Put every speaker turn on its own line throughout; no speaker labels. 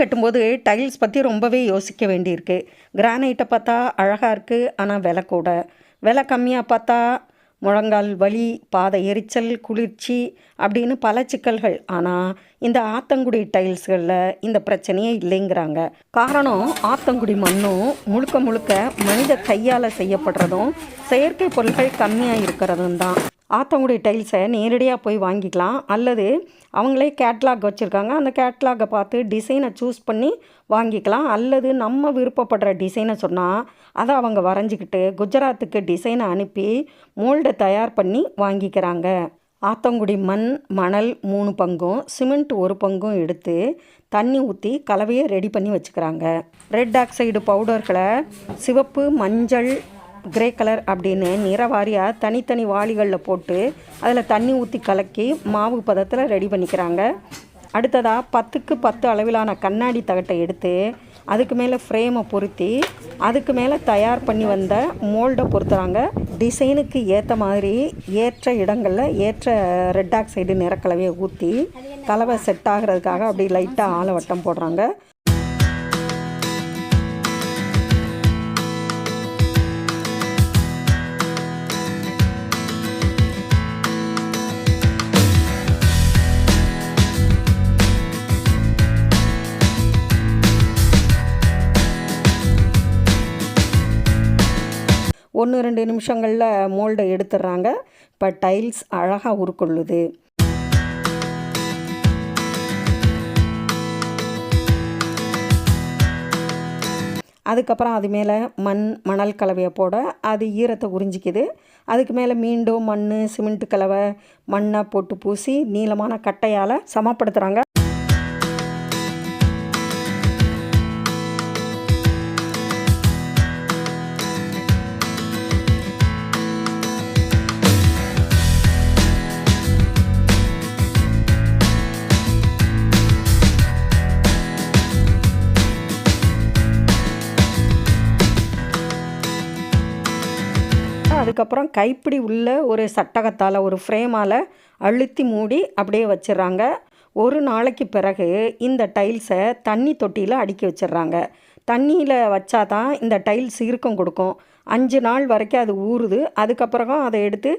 கட்டும்போது டைல்ஸ் பற்றி ரொம்பவே யோசிக்க வேண்டியிருக்கு. கிரானைட்டை பார்த்தா அழகாக இருக்குது ஆனால் விலை கூட. விலை கம்மியாக பார்த்தா முழங்கால் வலி பாத எரிச்சல் குளிர்ச்சி அப்படின்னு பல சிக்கல்கள். ஆனால் இந்த ஆத்தங்குடி டைல்ஸ்களில் இந்த பிரச்சனையே இல்லைங்கிறாங்க. காரணம் ஆத்தங்குடி மண்ணும் முழுக்க முழுக்க மனித கையால் செய்யப்படுறதும் செயற்கை பொருட்கள் கம்மியாக இருக்கிறதும் தான். ஆத்தங்குடி டைல்ஸை நேரடியாக போய் வாங்கிக்கலாம். அல்லது அவங்களே கேட்லாக் வச்சுருக்காங்க. அந்த கேட்லாகை பார்த்து டிசைனை சூஸ் பண்ணி வாங்கிக்கலாம். அல்லது நம்ம விருப்பப்படுற டிசைனை சொன்னால் அதை அவங்க வரைஞ்சிக்கிட்டு குஜராத்துக்கு டிசைனை அனுப்பி மோல்டை தயார் பண்ணி வாங்கிக்கிறாங்க. ஆத்தங்குடி மண் மணல் மூணு பங்கும் சிமெண்ட் ஒரு பங்கும் எடுத்து தண்ணி ஊற்றி கலவையை ரெடி பண்ணி வச்சுக்கிறாங்க. ரெட் ஆக்சைடு பவுடர்களை சிவப்பு மஞ்சள் கிரே கலர் அப்படின்னு நிறவாரியாக தனித்தனி வாளிகளில் போட்டு அதில் தண்ணி ஊற்றி கலக்கி மாவு பதத்தில் ரெடி பண்ணிக்கிறாங்க. அடுத்ததாக பத்துக்கு பத்து அளவிலான கண்ணாடி தகட்டை எடுத்து அதுக்கு மேலே ஃப்ரேமை பொருத்தி அதுக்கு மேலே தயார் பண்ணி வந்த மோல்டை பொருத்துகிறாங்க டிசைனுக்கு ஏற்ற மாதிரி ஏற்ற இடங்களில் ஏற்ற ரெட் ஆக்சைடு நிறக்கலவையை ஊற்றி கலவை செட் ஆகிறதுக்காக அப்படி லைட்டாக ஆளை வட்டம் போடுறாங்க. ஒன்று ரெண்டு நிமிஷங்களில் மோல்டை எடுத்துடுறாங்க இப்போ டைல்ஸ் அழகாக உருக்கொள்ளுது. அதுக்கப்புறம் அது மேலே மண் மணல் கலவையை போட அது ஈரத்தை உறிஞ்சிக்குது. அதுக்கு மேலே மீண்டும் மண் சிமெண்ட் கலவை மண்ணை போட்டு பூசி நீளமான கட்டையால் சமப்படுத்துகிறாங்க அதுக்கப்புறம் கைப்பிடி உள்ள ஒரு சட்டகத்தால் ஒரு ஃப்ரேமால் அழுத்தி மூடி அப்படியே வச்சிடுறாங்க ஒரு நாளைக்கு பிறகு இந்த டைல்ஸை தண்ணி தொட்டியில் அடுக்கி வச்சிடுறாங்க தண்ணியில் வச்சா தான் இந்த டைல்ஸ் இறுக்கம் கொடுக்கும். அஞ்சு நாள் வரைக்கும் அது ஊறுது. அதுக்கப்புறம் அதை எடுத்து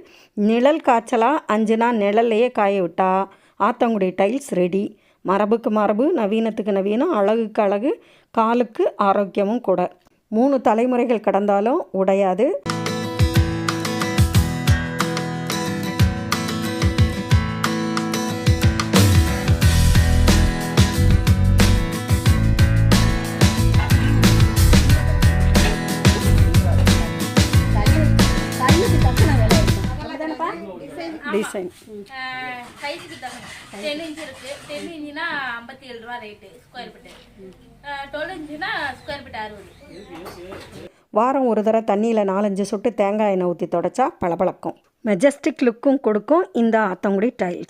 நிழல் காய்ச்சலாக அஞ்சு நாள் நிழல்லையே காய விட்டால் ஆத்தங்குடி டைல்ஸ் ரெடி. மரபுக்கு மரபு நவீனத்துக்கு நவீனம் அழகுக்கு அழகு காலுக்கு ஆரோக்கியமும் கூட. மூணு தலைமுறைகள் கடந்தாலும் உடையாது. டிசைன்
சைஸுக்கு தகுந்த டென் இன்ச் இருக்கு. டென் இன்ச்சுனா ஐம்பத்தி ஏழு ரூபா ரேட்டு ஸ்கொயர் ஃபீட்டு டுவெல் இன்ச்சுனா ஸ்கொயர் ஃபீட் அறுபது.
வாரம் ஒரு தடவை தண்ணியில் நாலஞ்சு சொட்டு தேங்காய் எண்ணெய் ஊற்றி தொடச்சா பளபளக்கும். மெஜஸ்டிக் லுக்கும் கொடுக்கும். இந்த ஆத்தங்குடி டைல்ஸ்